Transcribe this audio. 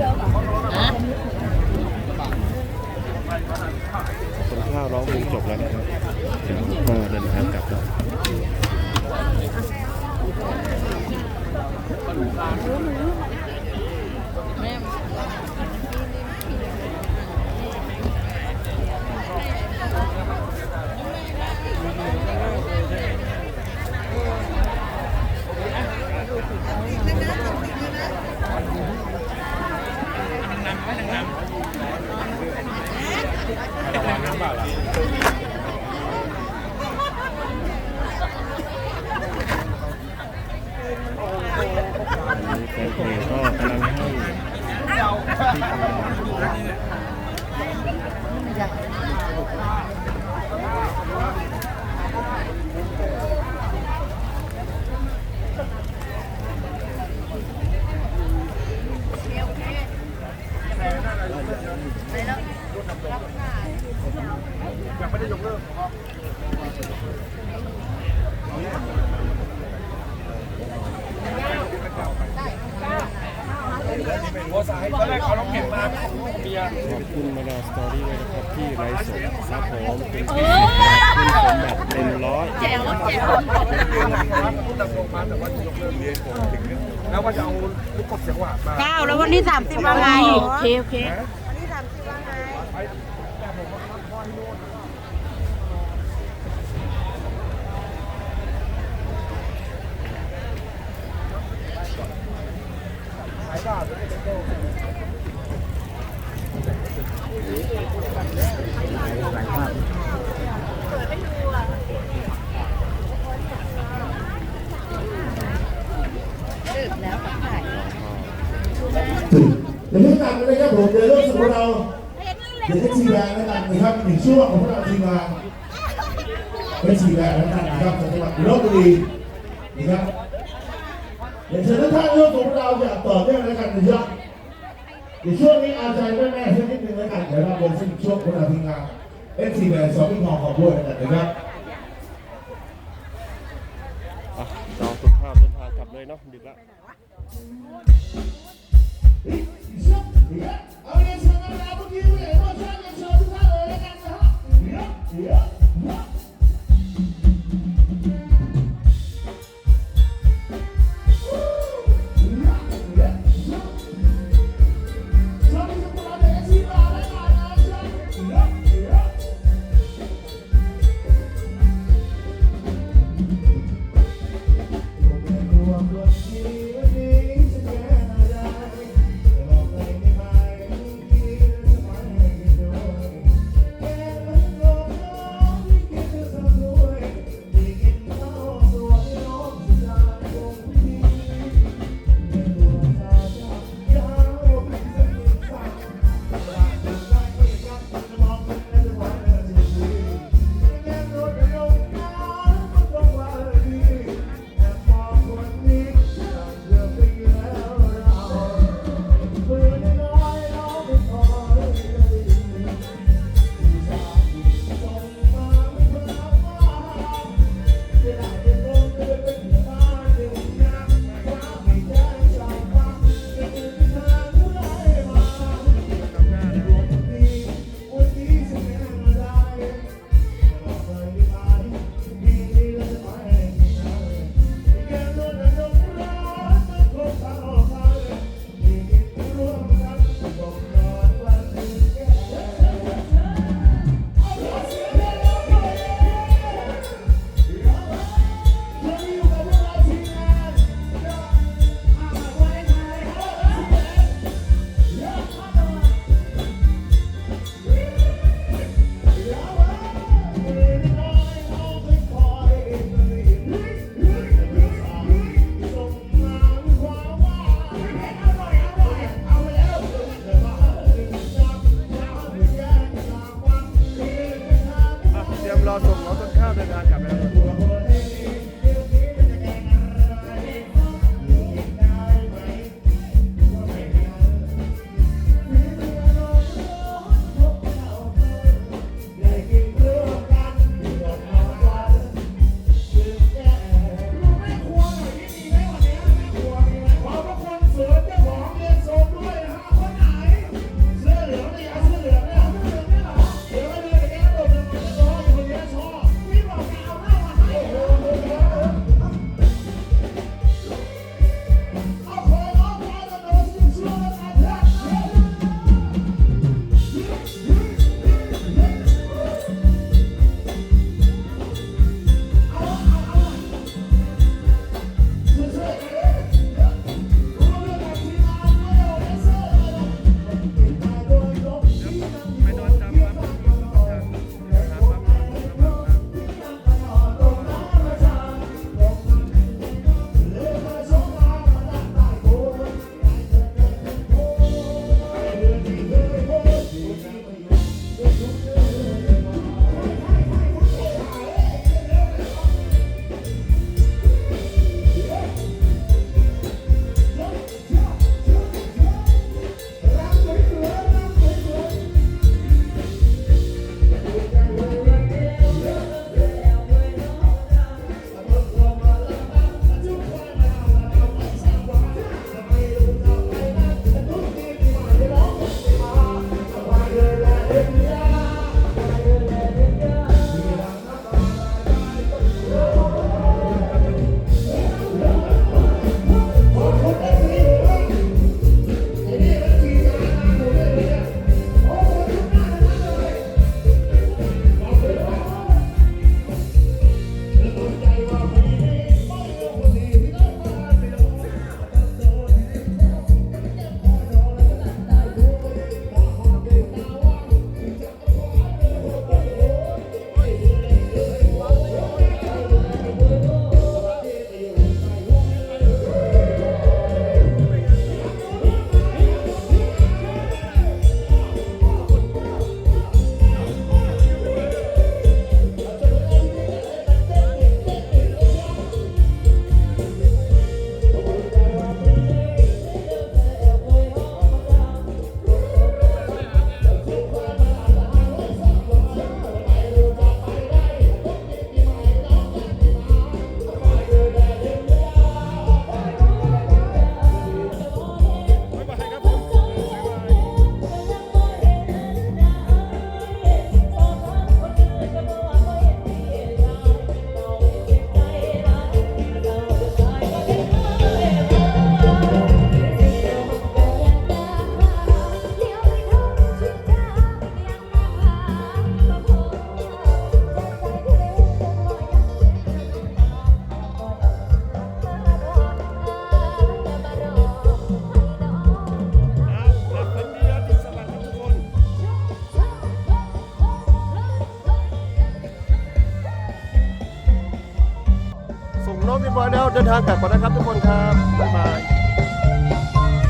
คนข้าวร้องเพลงจบแล้วนะครับเดี๋ยวก็เดินทางกลับแล้ว มีแฟนเพลงก็กำลังให้ที่ทำงาน ขอบคุณมาดาสตอรี่ด้วยนะครับที่ไลฟ์สดครับผมเป็นที่ขึ้นชมแบบเต็มร้อยแล้วว่าจะเอาลูกกบเสียงหวานมาเก้าแล้ววันที่สามสิบว่าไงโอเคโอเคามสิบว่าไงแต่ผมมาพักผ่อนที่โน่นขายบ้าไปเลยเจ้า นะครับผมเดี๋ยวเรื่องของเราเดี๋ยวให้ทีมงานแล้วกันนะครับหนึ่งช่วงของพวกเราทีมงานเป็นทีมงแล้วกันนะครับของจังหวัดลบบุรีนะครับเดี๋ยวเชิญทุกท่านเรื่องของเราอยากต่อเนื่องแล้วกันนะครับเดี๋ยวช่วงนี้อาใจแม่ๆสักนิดนึงแล้วกันเดี๋ยวเราเป็นช่วงของเราทีมงานเป็นทีมงานสองพี่น้องของด้วยนะครับเราสุภาพเดินทางกลับเลยเนาะดึกแล้ว เทางกลับก่อนนะครับทุกคนครับบ๊ายบาย